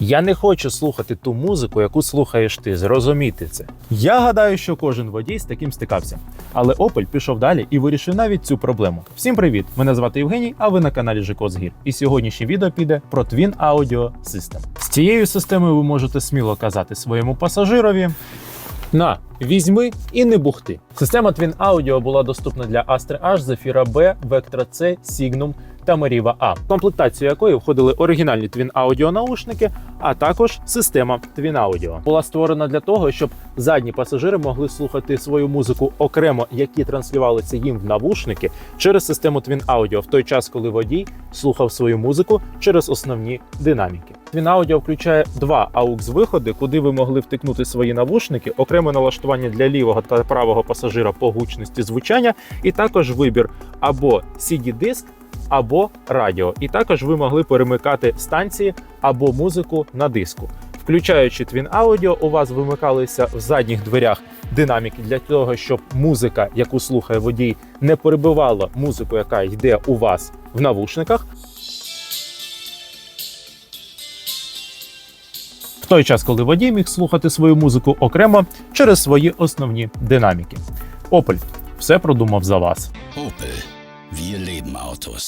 Я не хочу слухати ту музику, яку слухаєш ти. Зрозуміти це. Я гадаю, що кожен водій з таким стикався. Але Opel пішов далі і вирішив навіть цю проблему. Всім привіт! Мене звати Євгеній, а ви на каналі Жикозгір. І сьогоднішнє відео піде про Twin Audio System. З цією системою ви можете сміло казати своєму пасажирові. На, візьми і не бухти. Система Twin Audio була доступна для Astra H, Zafira B, Vectra C, Signum та Meriva A, в комплектацію якої входили оригінальні Twin Audio наушники, а також система Twin Audio. Була створена для того, щоб задні пасажири могли слухати свою музику окремо, які транслювалися їм в навушники через систему Twin Audio, в той час, коли водій слухав свою музику через основні динаміки. Twin Audio включає два AUX виходи, куди ви могли втикнути свої навушники, окреме налаштування для лівого та правого пасажира по гучності звучання, і також вибір або CD-диск, або радіо. І також ви могли перемикати станції або музику на диску. Включаючи Twin Audio, у вас вимикалися в задніх дверях динаміки для того, щоб музика, яку слухає водій, не перебивала музику, яка йде у вас в навушниках. В той час, коли водій міг слухати свою музику окремо через свої основні динаміки. Opel все продумав за вас. Opel. Wir leben Autos.